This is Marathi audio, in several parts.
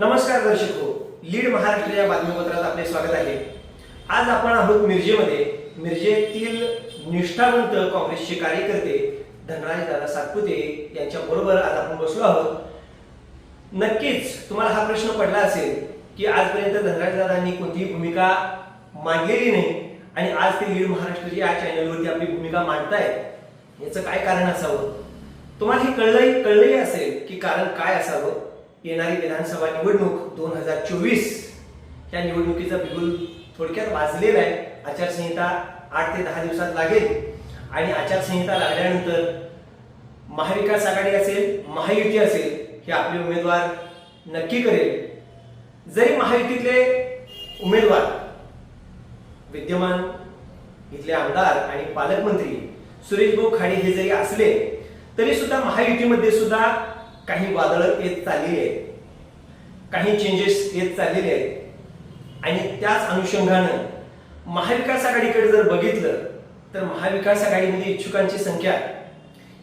नमस्कार दर्शक हो लीड महाराष्ट्र या बातमीपत्रात आपले स्वागत आहे. आज आपण आहोत मिरजेमध्ये. मिरजेतील निष्ठावंत काँग्रेसचे कार्यकर्ते धनराज दादा सातपुते यांच्या बरोबर आज आपण बसलो आहोत. नक्कीच तुम्हाला हा प्रश्न पडला असेल की आजपर्यंत धनराज दादांनी कोणतीही भूमिका मांडलेली नाही आणि आज ते लीड महाराष्ट्र या चॅनलवरती आपली भूमिका मांडतायत याचं काय कारण असावं? तुम्हाला हे कळलंही कळलंही असेल की कारण काय असावं? येणारी विधानसभा निवडणूक दोन हजार चोवीस. या निवडणुकीचा बिगुल थोडक्यात वाजलेला आहे. आचारसंहिता आठ ते दहा दिवसात लागेल. आणि आचारसंहिता लागल्यानंतर महाविकास आघाडी असेल महायुती असेल हे आपले उमेदवार नक्की करेल. जरी महायुतीतले उमेदवार विद्यमान इथले आमदार आणि पालकमंत्री सुरेश भाऊ खाडे हे जरी असले तरी सुद्धा महायुतीमध्ये सुद्धा काही वादळ येत चाललेली आहेत. काही चेंजेस येत चाललेले आहेत. आणि त्याच अनुषंगानं महाविकास आघाडीकडे जर बघितलं तर महाविकास आघाडीमध्ये इच्छुकांची संख्या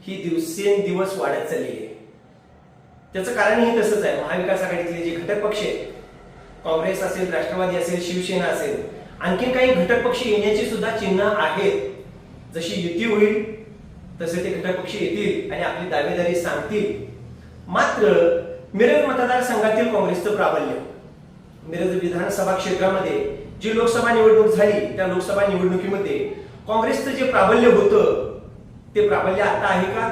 ही दिवसेंदिवस वाढत चाललेली आहे. त्याचं कारणही तसंच आहे. महाविकास आघाडीतले जे घटक पक्ष आहेत काँग्रेस असेल राष्ट्रवादी असेल शिवसेना असेल आणखीन काही घटक पक्ष येण्याची सुद्धा चिन्ह आहेत. जशी युती होईल तसे ते घटक पक्ष येतील आणि आपली दावेदारी सांगतील. मात्र मिरज मतदारसंघातील काँग्रेसचं प्राबल्य. मिरज विधानसभा क्षेत्रामध्ये जी लोकसभा निवडणूक झाली त्या लोकसभा निवडणुकीमध्ये काँग्रेसचं जे प्राबल्य होतं ते प्राबल्य आता आहे का?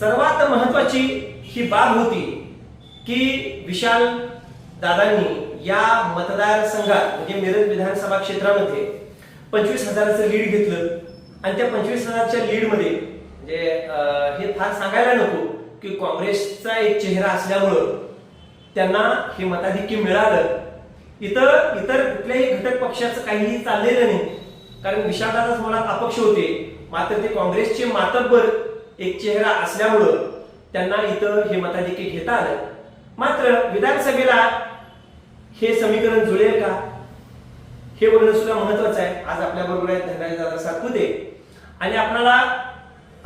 सर्वात महत्वाची ही बाब होती की विशाल दादांनी या मतदारसंघात म्हणजे मिरज विधानसभा क्षेत्रामध्ये पंचवीस हजाराचं लीड घेतलं. आणि त्या पंचवीस हजारच्या लीडमध्ये म्हणजे हे फार सांगायला नको की काँग्रेसचा एक चेहरा असल्यामुळं त्यांना हे मताधिक्य मिळालं. इतर इतर कुठल्याही घटक पक्षाचं काहीही चाललेलं नाही. कारण विशालदादाच मनात अपक्ष होते. मात्र ते काँग्रेसचे मातब्बर एक चेहरा असल्यामुळं त्यांना इथं हे मताधिक्य घेता आलं. मात्र विधानसभेला हे समीकरण जुळेल का? हे बोलणं सुद्धा महत्वाचं आहे. आज आपल्या बरोबर आहेत धनराज दादा सातपुते. आणि आपल्याला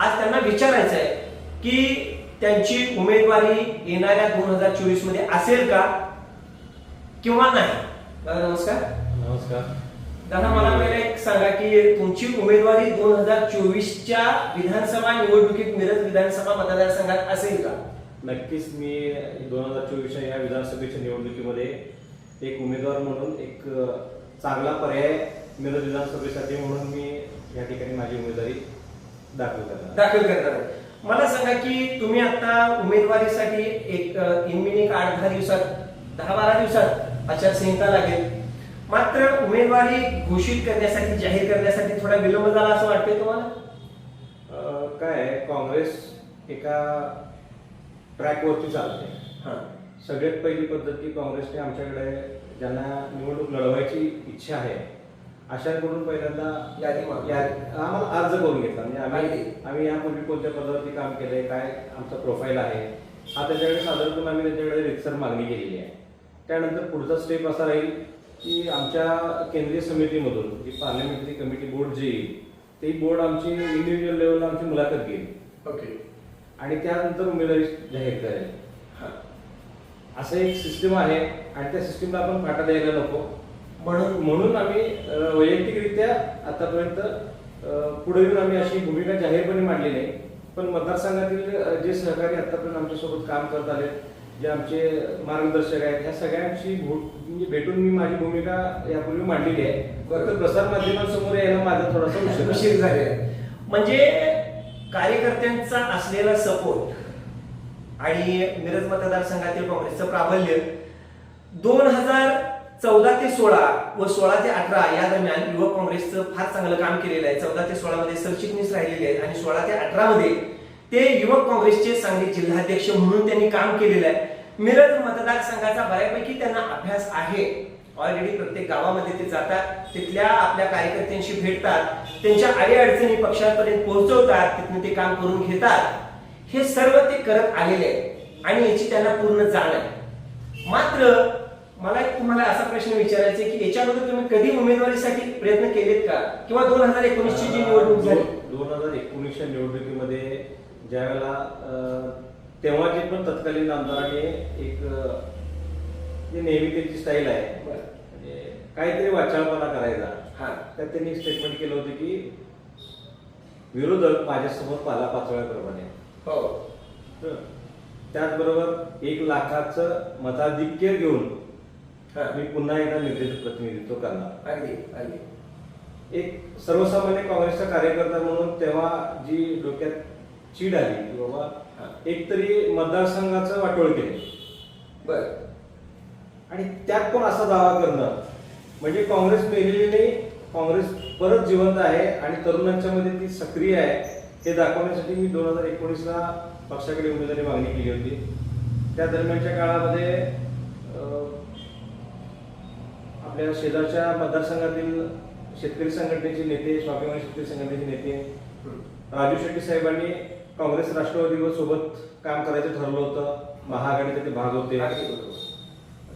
आज त्यांना विचारायचं आहे की त्यांची उमेदवारी येणाऱ्या दोन हजार चोवीसमध्ये असेल का? किंवा नाही? दादा नमस्कार. नमस्कार. दादा मला पहिला एक सांगा की तुमची उमेदवारी दोन हजार चोवीसच्या विधानसभा निवडणुकीत मिरज विधानसभा मतदारसंघात असेल का? नक्कीच मी दोन हजार चोवीसच्या या विधानसभेच्या निवडणुकीमध्ये एक उमेदवार म्हणून एक चांगला पर्याय मिरज विधानसभेसाठी म्हणून मी या ठिकाणी माझी उमेदवारी दाखल करणार. दाखल करणार आहे. मला सांगा की तुम्ही आता उमेदवारीसाठी एक इनमिन एक आठ दहा दिवसात दहा बारा दिवसात आचारसंहिता लागेल. मात्र उमेदवारी घोषित करण्यासाठी जाहीर करण्यासाठी थोडा विलंब झाला असं वाटतंय तुम्हाला? काय काँग्रेस एका ट्रॅकवरती चालते हा. सगळ्यात पहिली पद्धत की काँग्रेसने आमच्याकडे ज्यांना निवडणूक लढवायची इच्छा आहे अशांकडून पहिल्यांदा यादी. या- आम्हाला अर्ज करून घेतला. म्हणजे आम्ही माहिती. आम्ही यापूर्वी कोणत्या पदावरती काम केलंय काय आमचा प्रोफाईल आहे. हा त्याच्याकडे साधारणतः आम्ही त्याच्याकडे रितसर मागणी केलेली आहे. त्यानंतर पुढचा स्टेप असा राहील की आमच्या केंद्रीय समितीमधून जी पार्लमेंटरी कमिटी बोर्ड जे येईल ते बोर्ड आमची इंडिव्हिज्युअल लेवलला आमची मुलाखत घेईल. ओके. आणि त्यानंतर उमेदवारी जाहीर करेल. असं एक सिस्टम आहे आणि त्या सिस्टीमला आपण फाटा द्यायला नको. म्हणून म्हणून आम्ही वैयक्तिकरित्या आतापर्यंत पुढे येऊन आम्ही अशी भूमिका जाहीरपणे मांडली नाही पण मतदारसंघातील जे सहकारी आतापर्यंत आमच्यासोबत काम करत आले जे आमचे मार्गदर्शक आहेत ह्या सगळ्यांची भू- म्हणजे भेटून मी माझी भूमिका यापूर्वी मांडलेली आहे. फक्त प्रसार माध्यमांसमोर यायला माझा थोडासा. उशीर झाले. म्हणजे कार्यकर्त्यांचा असलेला सपोर्ट आणि मिरज मतदारसंघातील काँग्रेसचं प्राबल्य दोन हजार चौदा ते सोळा व सोळा ते अठरा या दरम्यान युवक काँग्रेसचं फार चांगलं काम केलेलं आहे. चौदा ते सोळा मध्ये सरचिटणीस राहिलेले आहेत आणि सोळा ते अठरा मध्ये ते युवक काँग्रेसचे सांगली जिल्हाध्यक्ष म्हणून त्यांनी काम केलेलं आहे. मिरज मतदारसंघाचा बऱ्यापैकी त्यांना अभ्यास आहे. ऑलरेडी प्रत्येक गावामध्ये ते जातात तिथल्या आपल्या कार्यकर्त्यांशी भेटतात त्यांच्या अडीअडचणी पक्षांपर्यंत पोहोचवतात तिथून ते काम करून घेतात. हे सर्व ते करत आलेले आहे आणि याची त्यांना पूर्ण जाण आहे. मात्र मला एक तुम्हाला असा प्रश्न विचारायचा की याच्या अगोदर तुम्ही कधी उमेदवारीसाठी प्रयत्न केलेत का? किंवा दोन हजार एकोणीस ची जी निवडणूक झाली? दोन हजार एकोणीसच्या निवडणुकीमध्ये ज्यावेळेला अ, तेव्हाचे पण तत्कालीन आमदारांनी एक जी नेहमी त्यांची स्टाईल आहे. म्हणजे काहीतरी वाचाळपणा करायचा हा. त्यात त्यांनी स्टेटमेंट केलं होतं की विरोधक माझ्यासमोर पाला पाचोळ्याप्रमाणे हो. तर त्याचबरोबर एक लाखाचं मताधिक्य घेऊन हा मी पुन्हा एकदा निर्देश प्रतिनिधित्व करणार. अगदी अगदी. एक सर्वसामान्य काँग्रेसचा कार्यकर्ता म्हणून तेव्हा जी डोक्यात चीड आली की बाबा हा. एक तरी मतदारसंघाचं वाटोळ केले. बर. आणि त्यात पण असा दावा करणं म्हणजे काँग्रेस मेलेली नाही काँग्रेस परत जिवंत आहे आणि तरुणांच्या मध्ये ती सक्रिय आहे हे दाखवण्यासाठी मी दोन हजार एकोणीसला पक्षाकडे उमेदवारी मागणी केली होती. त्या दरम्यानच्या काळामध्ये आपल्या शेजारच्या मतदारसंघातील शेतकरी संघटनेचे नेते स्वाभिमानी शेतकरी संघटनेचे नेते राजू शेट्टी साहेबांनी काँग्रेस राष्ट्रवादीवर सोबत काम करायचं ठरलं होतं. महाआघाडीचे ते भाग होते.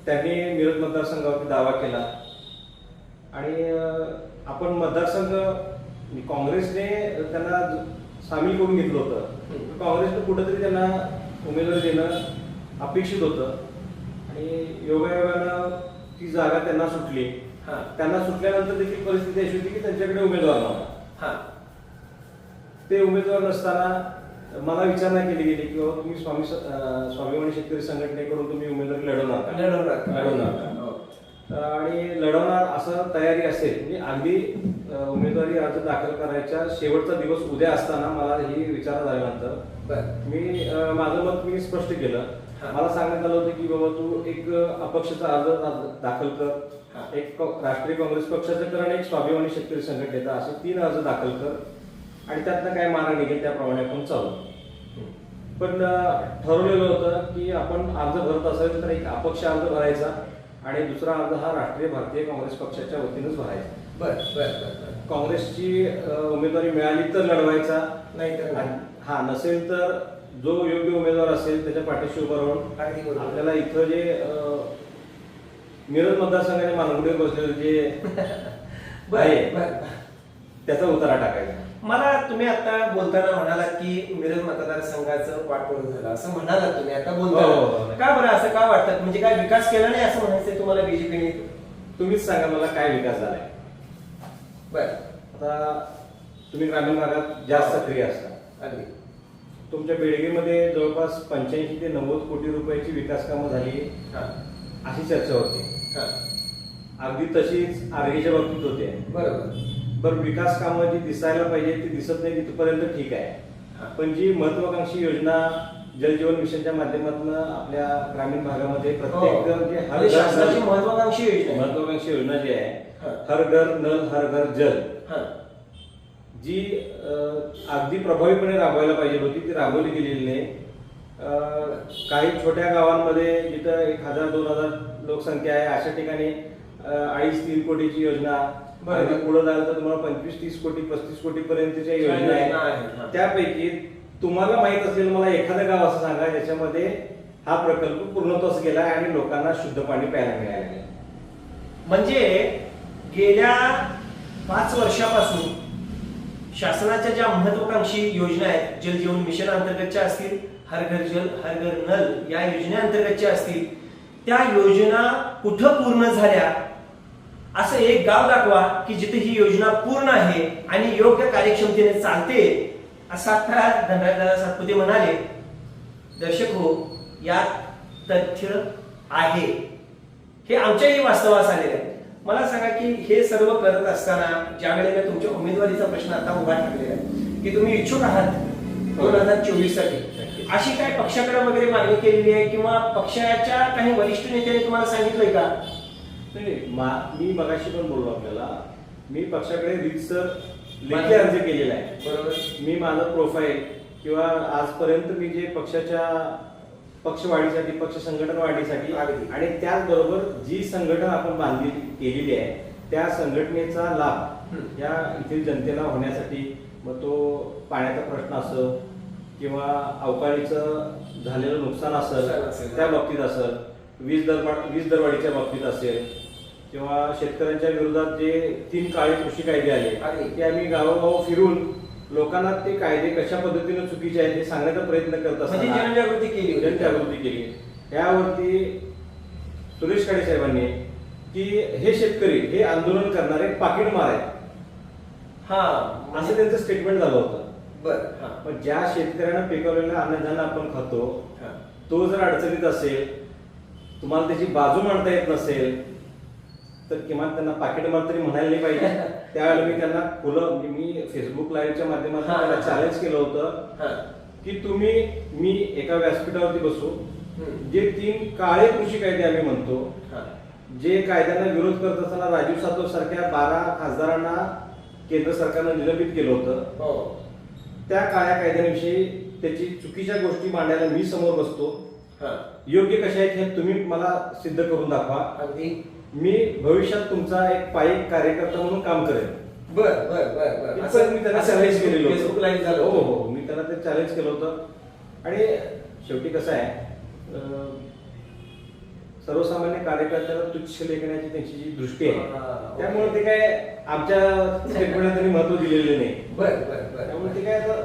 त्यांनी मिरज मतदारसंघावरती दावा केला. आणि आपण मतदारसंघ काँग्रेसने त्यांना सामील करून घेतलं होतं. काँग्रेसनं कुठंतरी त्यांना उमेदवारी देणं अपेक्षित होतं. आणि योगायोगानं ती जागा त्यांना सुटली. हा. त्यांना सुटल्यानंतर देखील परिस्थिती अशी होती की त्यांच्याकडे उमेदवार नव्हता. हा. ते उमेदवार नसताना मला विचारणा केली गेली की बाबा तुम्ही स्वामी स्वाभिमानी शेतकरी संघटनेकडून तुम्ही उमेदवारी लढवणार का? लढवणार लढवणार. आणि लढवणार असं तयारी असेल म्हणजे अगदी उमेदवारी अर्ज दाखल करायच्या शेवटचा दिवस उद्या असताना मला ही विचार झाल्यानंतर मी माझं मत मी स्पष्ट केलं. मला सांगण्यात आलं होतं की बाबा तू एक अपक्षाचा अर्ज दाखल. कर. एक राष्ट्रीय काँग्रेस पक्षाचं कर आणि एक स्वाभिमानी शेतकरी संघटनेचा असे तीन अर्ज दाखल कर. आणि त्यातनं काय मार्ग निघेल त्याप्रमाणे आपण चालू. पण ठरवलेलं होतं की आपण अर्ज भरत असेल तर एक अपक्ष अर्ज भरायचा. आणि दुसरा अर्ज हा राष्ट्रीय भारतीय काँग्रेस पक्षाच्या वतीनंच भरायचा. बर बर बर बर. काँग्रेसची अं, उमेदवारी मिळाली तर लढवायचा. नाही तर. आणि हा नसेल तर जो योग्य उमेदवार असेल त्याच्या पाठीशी उभं राहून अगदी बरोबर. आपल्याला इथं जे अं, मिरज मतदारसंघाने मानगुडीवर बसलेलं जे बर आहे बर. त्याचा उतारा टाकायचा. मला तुम्ही आता बोलताना म्हणालात की मिरज मतदारसंघाचं वाटोळ झालं. असं म्हणालात तुम्ही आता हो, हो, बोलताना हो. का बरं असं का वाटतं? म्हणजे काय विकास केला नाही असं म्हणायचंय तुम्हाला बीजेपीने तुम्हीच सांगा मला काय विकास झालाय. बर. आता तुम्ही ग्रामीण भागात जास्त सक्रिय असता. अगदी. तुमच्या बेडगेमध्ये जवळपास पंच्याऐंशी ते नव्वद कोटी रुपयाची विकास कामं झाली. हा. अशी चर्चा होती. हा. अगदी तशीच आरोग्याच्या बाबतीत होते. बरोबर. बरं विकास कामं जी दिसायला पाहिजे ती दिसत नाही तिथपर्यंत ठीक हा. आहे पण जी महत्वाकांक्षी योजना जलजीवन मिशनच्या माध्यमातून आपल्या ग्रामीण भागामध्ये प्रत्येक घर जे हर म्हणजे महत्वाकांक्षी योजना. महत्वाकांक्षी योजना जी हा. आहे हर घर नल हर घर जल हा जी अगदी प्रभावीपणे राबवायला पाहिजे होती ती राबवली गेलेली नाही काही छोट्या गावांमध्ये जिथं एक हजार दोन हजार लोकसंख्या आहे अशा ठिकाणी अडीच तीन कोटीची योजना आणि पुढे जायला तर तुम्हाला पंचवीस तीस कोटी पस्तीस कोटी पर्यंतच्या योजना आहेत. त्यापैकी तुम्हाला माहीत असलेलं मला एखादं गाव असं सांगा ज्याच्यामध्ये हा प्रकल्प पूर्णत्वास गेला आणि लोकांना शुद्ध पाणी प्यायला मिळालं म्हणजे गेल्या पाच वर्षापासून शासनाच्या ज्या महत्वाकांक्षी योजना आहेत जल जीवन मिशन अंतर्गतच्या असतील हर घर जल हर घर नल या योजनेअंतर्गतच्या असतील त्या योजना कुठं पूर्ण झाल्या असं एक गाव दाखवा की जिथे ही योजना पूर्ण आहे आणि योग्य कार्यक्षमतेने चालते असा आता धनराजदादा सातपुते म्हणाले दर्शक हो यात तथ्य आहे. हे आमच्याही वास्तवास आलेले आहे मला सांगा की हे सर्व करत असताना ज्या वेळेला तुमच्या उमेदवारीचा प्रश्न आता उभा ठाकलेला आहे की तुम्ही इच्छुक आहात दोन हजार चोवीससाठी अशी काय पक्षाकडे वगैरे मागणी केलेली आहे किंवा पक्षाच्या काही वरिष्ठ नेत्याने तुम्हाला सांगितलंय का? नाही मा- मी मगाशी पण बोललो आपल्याला मी पक्षाकडे रीतसर लेखी अर्ज केलेला आहे बरोबर मी माझं प्रोफाईल किंवा आजपर्यंत मी जे पक्षाच्या पक्षवाढीसाठी पक्ष संघटन वाढीसाठी. आणि त्याचबरोबर जी संघटन आपण बांधली केलेली आहे त्या संघटनेचा लाभ. या इथील जनतेला होण्यासाठी मग तो पाण्याचा प्रश्न असो किंवा अवकाळीचं झालेलं नुकसान असेल असेल. त्या बाबतीत असेल वीज दरवा वीज दरवाढीच्या बाबतीत असेल किंवा शेतकऱ्यांच्या विरोधात जे तीन काळे कृषी कायदे आले. ते आम्ही गावोगाव फिरून लोकांना ते कायदे कशा पद्धतीने चुकीचे आहेत हे सांगण्याचा प्रयत्न करत म्हणजे असताना जनजागृती केली. जनजागृती केली यावरती सुरेश खाडे साहेबांनी की हे शेतकरी हे आंदोलन करणारे पाकिट मार आहेत हा असं त्यांचं स्टेटमेंट झालं होतं बर पण ज्या शेतकऱ्यानं पिकवलेलं अन्नधान्य आपण खातो. तो जर अडचणीत असेल तुम्हाला त्याची बाजू मांडता येत नसेल तर किमान त्यांना पाकिट मार तरी म्हणायला नाही पाहिजे. त्यावेळेला मी त्यांना खुलं म्हणजे मी फेसबुक लाईव्हच्या माध्यमातून. त्यांना चॅलेंज केलं होतं की तुम्ही मी एका व्यासपीठावरती बसू. जे तीन काळे कृषी कायदे आम्ही म्हणतो जे कायद्यांना विरोध करत असताना राजीव सातव सारख्या बारा खासदारांना केंद्र सरकारनं निलंबित केलं होतं. हो. त्या काळ्या कायद्यांविषयी त्याची चुकीच्या गोष्टी मांडायला मी समोर बसतो. योग्य कशा आहेत हे तुम्ही मला सिद्ध करून दाखवा. मी भविष्यात तुमचा एक पायिक कार्यकर्ता म्हणून काम करेन. बर बर बर मी त्यांना चॅलेंज केलेलं झालं हो होतं. हो मी त्यांना ते चॅलेंज केलं होतं. आणि शेवटी कसं आहे अं, सर्वसामान्य कार्यकर्त्याला तुच्छ लेखण्याची त्यांची जी दृष्टी हा, आहे. त्यामुळे ते काय आमच्या स्टेटमेंटला त्यांनी महत्त्व दिलेलं नाही. बर बर बर. त्यामुळे ते काय आता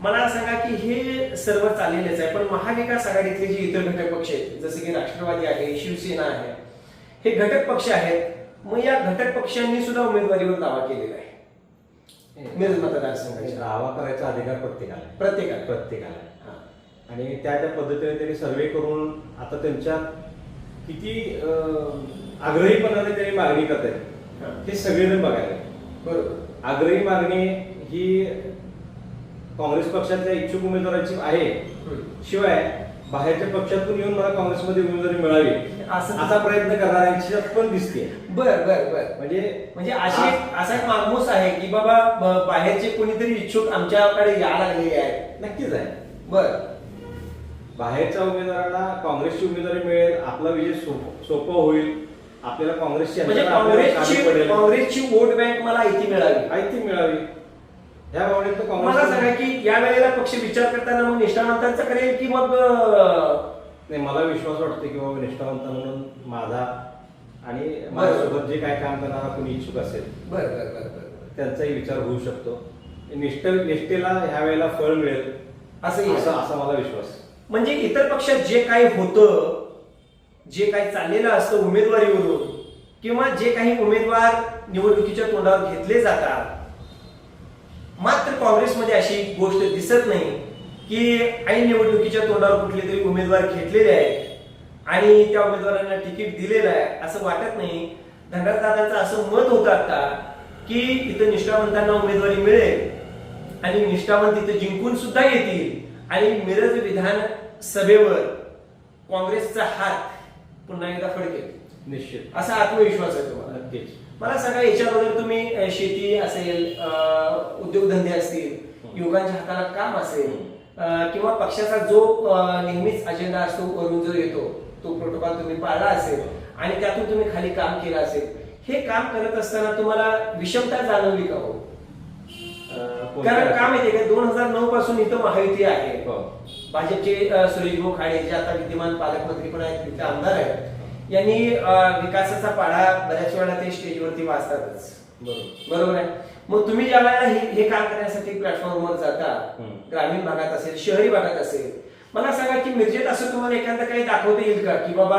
मला सांगा की हे सर्व चाललेलेच आहे पण महाविकास आघाडीतले जे इतर घटक पक्ष आहेत जसे की राष्ट्रवादी आहे शिवसेना आहे हे घटक पक्ष आहेत मग या घटक पक्षांनी सुद्धा उमेदवारीवर दावा केलेला आहे मिरज दावा करायचा अधिकार प्रत्येकाला. प्रत्येकाला प्रत्येकाला. हा. आणि त्या त्या पद्धतीने त्यांनी सर्वे करून आता त्यांच्या किती आग्रहीपणाने त्यांनी मागणी करत हा. आहेत हे सगळेजण बघायला बरोबर आग्रही मागणी ही काँग्रेस पक्षातल्या इच्छुक उमेदवारांची आहे. शिवाय बाहेरच्या पक्षातून येऊन मला काँग्रेसमध्ये उमेदवारी मिळावी असं- असा प्रयत्न करणाऱ्यांची पण दिसते. बर बर बर. म्हणजे म्हणजे अशी असा एक मागमूस आहे की बाबा बाहेरचे कोणीतरी इच्छुक आमच्याकडे या लागलेले आहेत. नक्कीच आहे. बर. बाहेरच्या उमेदवारांना काँग्रेसची उमेदवारी मिळेल आपला विजय सोप- सोपं होईल. आपल्याला काँग्रेसची म्हणजे काँग्रेसची. काँग्रेसची वोट बँक मला इथे मिळावी. माहिती मिळावी. ह्या भावनेत मला सांगा की या वेळेला पक्ष विचार करताना मग निष्ठावंतांचा करेल की मग नाही मला विश्वास वाटतो की बाबा निष्ठावंत म्हणून माझा आणि माझ्यासोबत जे काय काम करणारा कोणी इच्छुक असेल बर बर बर बर बर. त्यांचाही विचार होऊ शकतो निष्ठ निष्ठेला ह्या वेळेला फळ मिळेल आहे. असा असा मला विश्वास. म्हणजे इतर पक्षात जे काही होतं जे काही चाललेलं असतं उमेदवारीवरून किंवा जे काही उमेदवार निवडणुकीच्या तोंडावर घेतले जातात मात्र काँग्रेसमध्ये अशी गोष्ट दिसत नाही की ऐन निवडणुकीच्या तोंडावर कुठले तरी उमेदवार घेतलेले आहेत आणि त्या उमेदवारांना तिकीट दिलेलं आहे असं वाटत नाही. धनराजदादांचं असं मत होतं आता की इथं निष्ठावंतांना उमेदवारी मिळेल आणि निष्ठावंत इथं जिंकून सुद्धा येतील. आणि मिरज विधान सभेवर काँग्रेसचा हात पुन्हा एकदा फडकेल. निश्चित. असा आत्मविश्वास आहे तुम्हाला. नक्कीच. मला सांगा याच्याबरोबर तुम्ही अ, शेती असेल उद्योगधंदे असतील युवकांच्या हाताला काम असेल अ, किंवा पक्षाचा जो नेहमीच अजेंडा असतो वरून जो येतो तो प्रोटोकॉल तुम्ही पाळला असेल आणि त्यातून तुम्ही खाली काम केलं असेल हे काम करत असताना तुम्हाला विषमता जाणवली का हो? कारण का माहितीये का दोन हजार नऊ पासून इथं महायुती आहे. हो. भाजपचे अ, सुरेश खाडे जे आता विद्यमान पालकमंत्री पण आहेत तिथे आमदार आहेत यांनी अ, विकासाचा पाढा बऱ्याच वेळा ते स्टेजवरती वाचतातच. बरोबर. बरोबर आहे? मग तुम्ही ज्या वेळेला हे हे काम करण्यासाठी प्लॅटफॉर्मवर जाता. ग्रामीण भागात असेल शहरी भागात असेल मला सांगा की मिरजेत असं तुम्हाला एखादं काही दाखवता येईल का की बाबा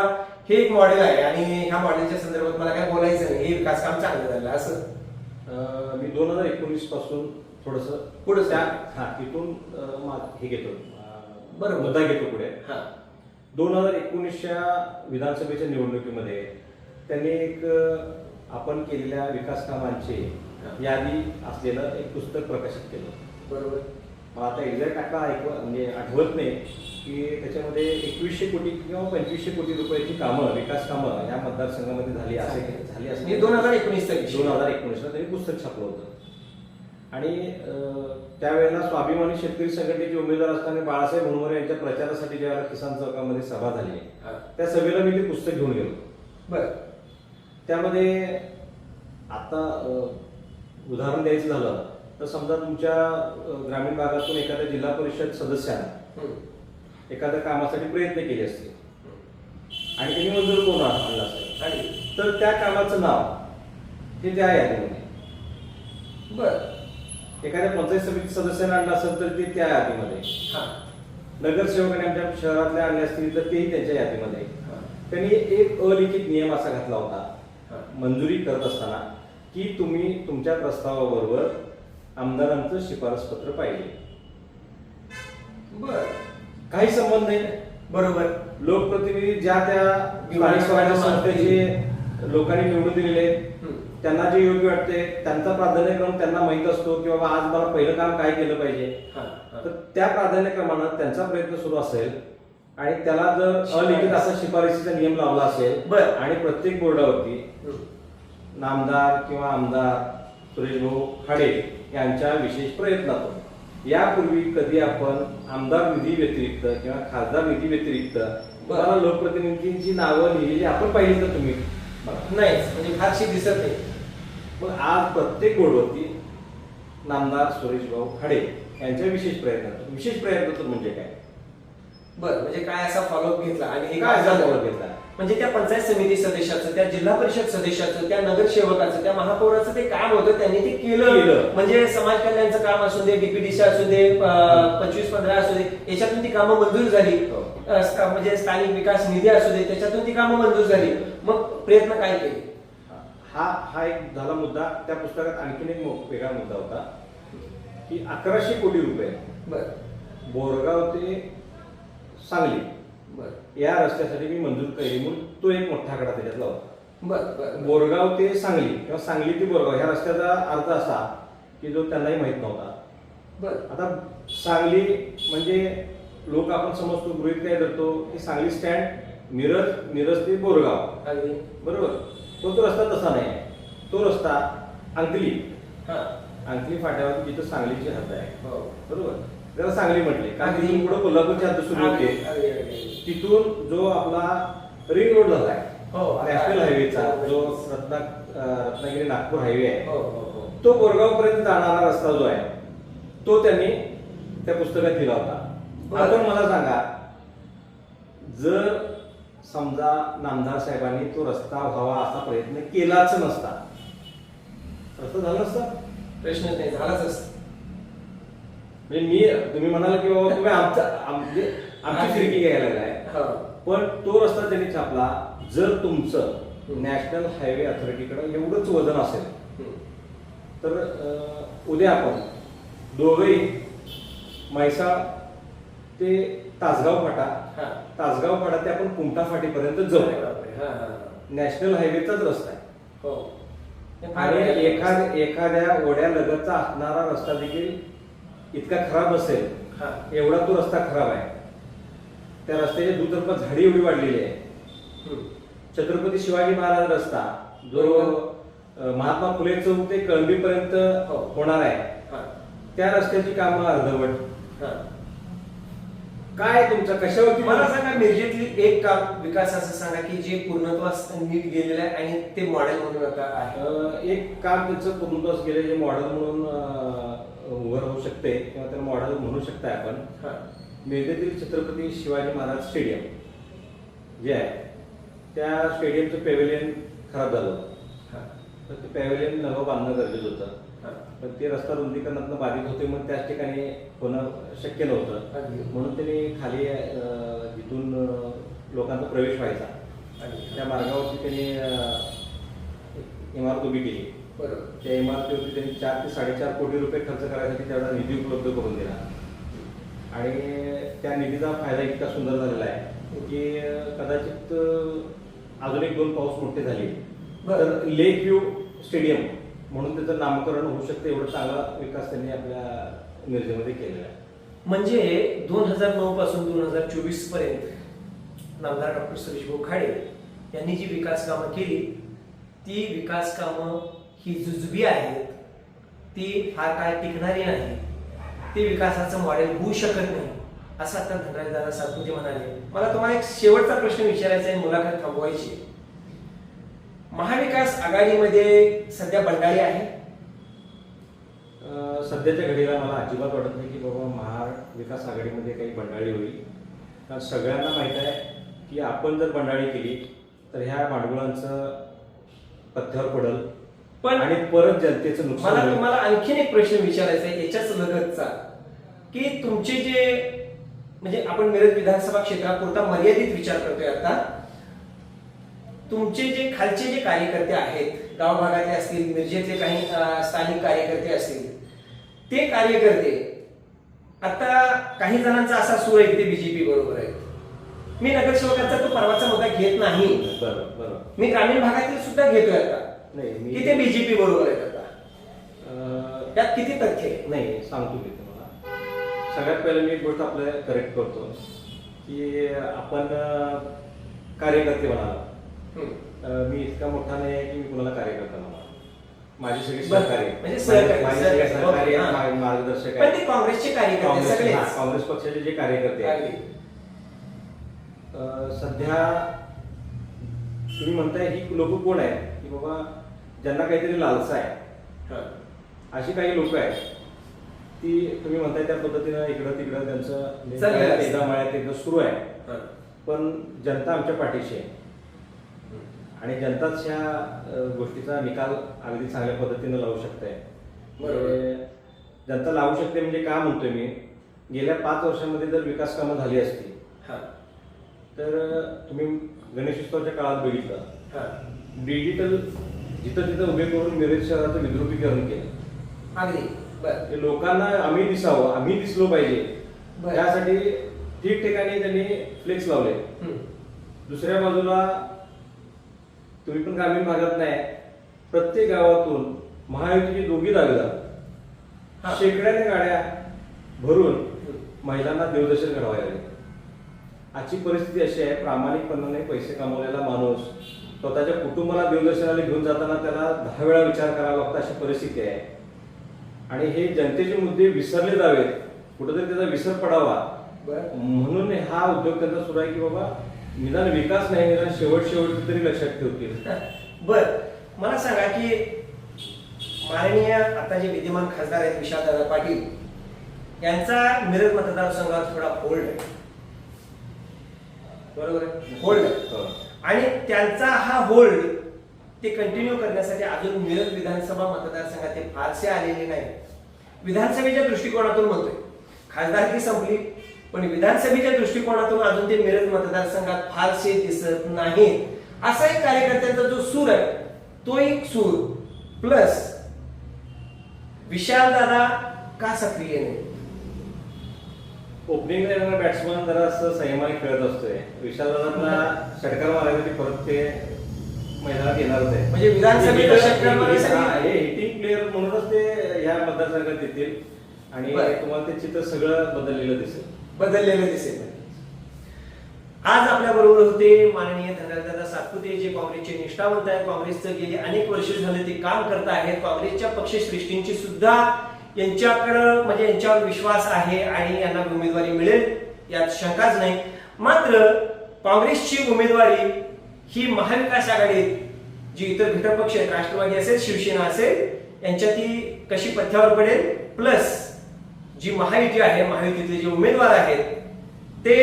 हे एक मॉडेल आहे आणि ह्या मॉडेलच्या संदर्भात मला काय बोलायचं नाही हे विकास काम चांगलं झालं असं मी दोन हजार एकोणीसपासून थोडस पुढं. हा तिथून हे घेतो बरोबर. मुद्दा घेतो पुढे हा दोन हजार एकोणीसच्या विधानसभेच्या निवडणुकीमध्ये त्यांनी एक आपण केलेल्या विकास कामांची यादी असलेलं एक पुस्तक प्रकाशित केलं. बरोबर. मला आता एक्झॅक्ट आकडा ऐकव म्हणजे आठवत नाही की त्याच्यामध्ये एकवीसशे कोटी किंवा पंचवीसशे कोटी रुपयाची कामं विकास कामं या मतदारसंघामध्ये झाली असे झाली. हे असते दोन हजार एकोणीसचा विषय. दोन हजार एकोणीसला त्यांनी पुस्तक छापलं होतं. आणि त्यावेळेला स्वाभिमानी शेतकरी संघटनेचे उमेदवार असताना बाळासाहेब हुणवरे यांच्या प्रचारासाठी ज्यावेळेला किसान चौकामध्ये सभा झाली. त्या सभेला मी ते पुस्तक घेऊन गेलो. बर. त्यामध्ये आता उदाहरण द्यायचं झालं तर समजा तुमच्या ग्रामीण भागातून एखाद्या जिल्हा परिषद सदस्यानं. एखाद्या कामासाठी प्रयत्न केले असतील. आणि त्यांनी मंजूर करून आणला असेल. आणि? तर त्या कामाचं नाव हे त्या यादीमध्ये बर. एखाद्या पंचायत समिती सदस्याने आणलं असेल तर ते त्या यादीमध्ये. हा. नगरसेवकाने आमच्या शहरातल्या आणले असतील तर तेही त्यांच्या यादीमध्ये. त्यांनी एक अलिखित नियम असा घातला होता. मंजुरी करत असताना की तुम्ही तुमच्या प्रस्तावाबरोबर आमदारांचं शिफारस पत्र पाहिजे बर काही संबंध नाही बरोबर लोकप्रतिनिधी ज्या त्या संस्थेचे लोकांनी निवडून दिलेले. त्यांना जे योग्य वाटते त्यांचा प्राधान्यक्रम त्यांना माहीत असतो की बाबा आज मला पहिलं काम काय केलं पाहिजे. तर त्या प्राधान्यक्रमानं त्यांचा प्रयत्न सुरू असेल आणि त्याला जर अलिखित असा शिफारसीचा नियम लावला असेल बरं. आणि प्रत्येक बोर्डावरती. नामदार किंवा आमदार सुरेश भाऊ खाडे यांच्या विशेष प्रयत्नातून. यापूर्वी कधी आपण आमदार निधी व्यतिरिक्त किंवा खासदार निधी व्यतिरिक्त मला लोकप्रतिनिधींची नावं लिहिलेली आपण पाहिली तर तुम्ही? बघा. नाहीच म्हणजे फारशी दिसत नाही. मग आज प्रत्येक बोर्डवरती नामदार सुरेश भाऊ खाडे यांच्या विशेष प्रयत्नातून. विशेष प्रयत्नातून म्हणजे काय? बर म्हणजे काय असा फॉलोअप घेतला आणि हे काय असा follow घेतला? म्हणजे त्या पंचायत समिती सदस्याचं त्या जिल्हा परिषद सदस्याचं त्या नगरसेवकाचं त्या महापौराचं ते काम होतं त्यांनी ते केलं. म्हणजे समाज कल्याणचं काम असू दे डीपीडीसी असू दे पंचवीस पंधरा असू दे याच्यातून ती कामं मंजूर झाली. हो. म्हणजे स्थानिक विकास निधी असू दे त्याच्यातून ती कामं मंजूर झाली. मग प्रयत्न काय केले? हा हा एक झाला मुद्दा. त्या पुस्तकात आणखीन एक वेगळा मुद्दा होता की अकराशे कोटी रुपये बर. बोरगाव ते सांगली. बर. या रस्त्यासाठी मी मंजूर केली म्हणून तो एक मोठा आकडा त्याच्यातला होता बर बर बोरगाव ते सांगली किंवा सांगली ते बोरगाव ह्या रस्त्याचा अर्थ असा की जो त्यांनाही माहीत नव्हता. बर. आता सांगली म्हणजे लोक आपण समजतो गृहित काय धरतो की सांगली स्टँड मिरज मिरज ते बोरगाव. अगदी. बरोबर? तो तो रस्ता तसा नाही. तो रस्ता अंकली. हा. अंकली फाट्यावर जिथं सांगलीची हद्द आहे. हो. बरोबर? त्याला सांगली म्हटले. कारण. तिथून पुढे कोल्हापूरची हद्द सुरू होते. तिथून जो आपला रिंग रोड झालाय हो, नॅशनल हायवेचा जो रत्ना रत्नागिरी नागपूर हायवे आहे. हो हो हो. तो बोरगाव पर्यंत जाणारा रस्ता जो आहे तो त्यांनी त्या पुस्तकात दिला होता. आता मला सांगा जर समजा नामदार साहेबांनी तो रस्ता व्हावा असा प्रयत्न केलाच नसता रस्ता झाला नसता प्रश्नच नाही झालाच असता. म्हणजे मी तुम्ही म्हणाल की बाबा तुम्ही आमचा आम- म्हणजे आमची फिरकी घ्यायला लागलाय हो पण तो रस्ता त्यांनी छापला जर तुमचं. नॅशनल हायवे अथॉरिटीकडे एवढंच वजन असेल. तर उद्या आपण दोघंही म्हैसाळ ते तासगाव फाटा हा. तासगाव फाटा ते आपण कुमटा फाटीपर्यंत जाऊ. नॅशनल हायवेचाच रस्ता आहे हो आणि एखाद्या ओढ्यालगतचा असणारा रस्ता देखील इतका खराब असेल हा. एवढा तो रस्ता खराब आहे त्या रस्त्याच्या दुतर्फा झाडी एवढी वाढलेली आहे. छत्रपती शिवाजी महाराज रस्ता जो महात्मा फुले चौक ते कळंबीपर्यंत हो. होणार आहे हा. त्या रस्त्याची कामं अर्धवट हा. काय तुमचं कशावरती मला सांगा मिरजेतली एक काम विकासाचं सांगा की जे पूर्णत्वास नीट गेलेलं आहे आणि ते मॉडेल म्हणून आता आहे एक काम त्यांचं पूर्णत्वास गेले जे मॉडेल म्हणून उभं राहू शकते किंवा त्याला मॉडेल म्हणू शकताय आपण हा. मिरजेतील छत्रपती शिवाजी महाराज स्टेडियम जे आहे त्या स्टेडियमचं पेव्हिलियन खराब झालं हा. तर ते पॅव्हिलियन नवं बांधणं गरजेचं होतं हा. पण ते रस्ता रुंदीकरणातून बाधित होते मग त्याच ठिकाणी होणं शक्य नव्हतं. म्हणून त्यांनी खाली जिथून लोकांचा प्रवेश व्हायचा आणि- त्या मार्गावरती त्यांनी इमारत उभी केली बरोबर त्या इमारतीवरती त्यांनी चार ते साडेचार कोटी रुपये खर्च करायसाठी तेवढा निधी उपलब्ध करून दिला. आणि त्या निधीचा फायदा इतका सुंदर झालेला आहे की कदाचित अजून एक दोन पाऊस मोठे झाले. बरं. तर लेक व्ह्यू स्टेडियम म्हणून त्याचं नामकरण होऊ शकतं एवढा चांगला विकास त्यांनी आपल्या मिरजेमध्ये केलेला आहे. म्हणजे दोन हजार नऊ पासून दोन हजार चोवीसपर्यंत नामदार डॉक्टर सुरेश भाऊ खाडे यांनी जी विकास कामं केली ती विकास कामं ही जुजबी आहेत ती फार काय टिकणारी नाही. ते विकासाचं मॉडेल होऊ शकत नाही असं आता धनराज दादा सातपुते म्हणाले. मला तुम्हाला एक शेवटचा प्रश्न विचारायचा आहे मुलाखत थांबवायची आहे. महाविकास आघाडीमध्ये सध्या बंडाळी आहे? सध्याच्या घडीला मला अजिबात वाटत नाही की बाबा महाविकास आघाडीमध्ये काही बंडाळी होईल. कारण सगळ्यांना माहीत आहे की आपण जर बंडाळी केली तर ह्या भांडवलांचं पथ्यावर पडल. पण आणि परत जनतेचं नुकसान मला होईल. तुम्हाला आणखीन एक प्रश्न विचारायचा आहे याच्याच लगतचा की तुमचे जे म्हणजे आपण मिरज विधानसभा क्षेत्रापुरता मर्यादित विचार करतोय आता तुमचे जे खालचे जे कार्यकर्ते आहेत गावभागातले असतील मिरजेतले काही अं, स्थानिक कार्यकर्ते असतील ते कार्यकर्ते आता काही जणांचा असा सूर आहे की ते बीजेपी बरोबर आहे मी नगरसेवकांचा तो परवाचा मुद्दा घेत नाही. बरं बरं. मी ग्रामीण भागातील सुद्धा घेतोय आता. नाही मी की ते बीजेपी बरोबर आहेत आता त्यात किती तथ्य आहे? नाही सांगतो मी तुम्हाला. सगळ्यात पहिलं मी एक गोष्ट आपल्या करेक्ट करतो की आपण कार्यकर्ते म्हणाला. मी इतका मोठा नाही आहे की मी कुणाला कार्यकर्ता म्हणा माझी सगळी. सहकारी. म्हणजे सहकारी, मार्गदर्शक आहे. काँग्रेसचे कार्यकर्ते काँग्रेस पक्षाचे जे कार्यकर्ते आहेत. सध्या तुम्ही म्हणताय ही लोक कोण आहेत? की बाबा ज्यांना काहीतरी लालसा आहे हां. अशी काही लोक आहेत ती तुम्ही म्हणताय त्या पद्धतीनं इकडं तिकडं त्यांचं. एकदा मळ्यात एकदा सुरू आहे. पण जनता आमच्या पाठीशी आहे आणि जनताच ह्या गोष्टीचा निकाल अगदी चांगल्या पद्धतीनं लावू शकते बरोबर. म्हणजे जनता लावू शकते म्हणजे का म्हणतोय मी गेल्या पाच वर्षामध्ये जर विकास कामं झाली असती हां. तर तुम्ही गणेशोत्सवाच्या काळात बघितलं हां. डिजिटल जिथं तिथं उभे करून मिरज शहराचं विद्रुपीकरण केलं. अगदी. बर. लोकांना आम्ही दिसावं आम्ही दिसलो पाहिजे. त्यासाठी ठिकठिकाणी त्यांनी फ्लेक्स लावले. दुसऱ्या बाजूला तुम्ही पण ग्रामीण भागात नाही प्रत्येक गावातून महायुतीची दोघी. दावेदार शेकड्याने गाड्या भरून महिलांना देवदर्शन घडवायला लागले आजची परिस्थिती अशी आहे प्रामाणिकपणाने पैसे कमवलेला माणूस स्वतःच्या कुटुंबाला देवदर्शनाला घेऊन जाताना त्याला दहा वेळा विचार करावा लागतो अशी परिस्थिती आहे. आणि हे जनतेचे मुद्दे विसरले जावेत. कुठेतरी त्याचा विसर पडावा. म्हणून हा उद्योग त्यांचा सुरू आहे की बाबा निदान विकास नाही निदान शेवट शेवट तरी लक्षात ठेवतील. बर. मला सांगा की माननीय आता जे विद्यमान खासदार आहेत विशालदादा पाटील यांचा मिरज मतदारसंघात थोडा होल्ड आहे. बरोबर आहे? होल्ड आहे. हो. आणि त्यांचा हा होल्ड ते कंटिन्यू करण्यासाठी अजून मिरज विधानसभा मतदारसंघात ते फारसे आलेले नाही. विधानसभेच्या दृष्टिकोनातून म्हणतोय. खासदारकी संपली पण विधानसभेच्या दृष्टिकोनातून अजून ते मिरज मतदारसंघात फारसे दिसत नाहीत. असा एक कार्यकर्त्यांचा जो सूर आहे तो एक सूर. प्लस विशाल दादा का सक्रिय नाही? ओपनिंगला येणारा बॅट्समन जरा असं संयमाने खेळत असतोय. विशाल दादांना षटकार मारायसाठी परत ते मैदानात येणारच आहे म्हणजे षटकार मारायसाठी- हा, हिटिंग प्लेअर म्हणूनच ते ह्या मतदारसंघात येतील. आणि. तुम्हाला ते चित्र सगळं बदललेलं दिसेल. बदललेलं दिसेल. आज आपल्या बरोबर होते माननीय धनराजदादा सातपुते जे काँग्रेसचे निष्ठावंत आहेत. काँग्रेसचं गेली अनेक वर्ष झाले ते काम करत आहेत. काँग्रेसच्या पक्षश्रेष्ठींची सुद्धा यांच्याकडं म्हणजे यांच्यावर विश्वास आहे आणि यांना उमेदवारी मिळेल यात शंकाच नाही. मात्र काँग्रेसची उमेदवारी ही महाविकास आघाडीत जी इतर घटक पक्ष आहेत राष्ट्रवादी असेल शिवसेना असेल यांच्या ती कशी पथ्यावर पडेल? प्लस जी महायुती आहे महायुतीतले जे उमेदवार आहेत ते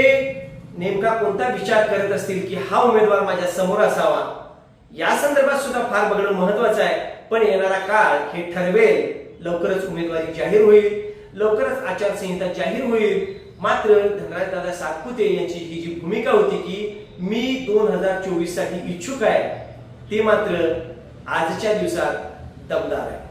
नेमका कोणता विचार करत असतील की हा उमेदवार माझ्यासमोर असावा? या संदर्भात सुद्धा फार बघणं महत्वाचं आहे. पण येणारा काळ हे ठरवेल लवकरच उमेदवारी जाहीर होईल लवकरच आचारसंहिता जाहीर होईल. मात्र धनराज दादा सातपुते यांची ही जी भूमिका होती की मी दोन हजार चोवीससाठी इच्छुक आहे ते मात्र आजच्या दिवसात दमदार आहे.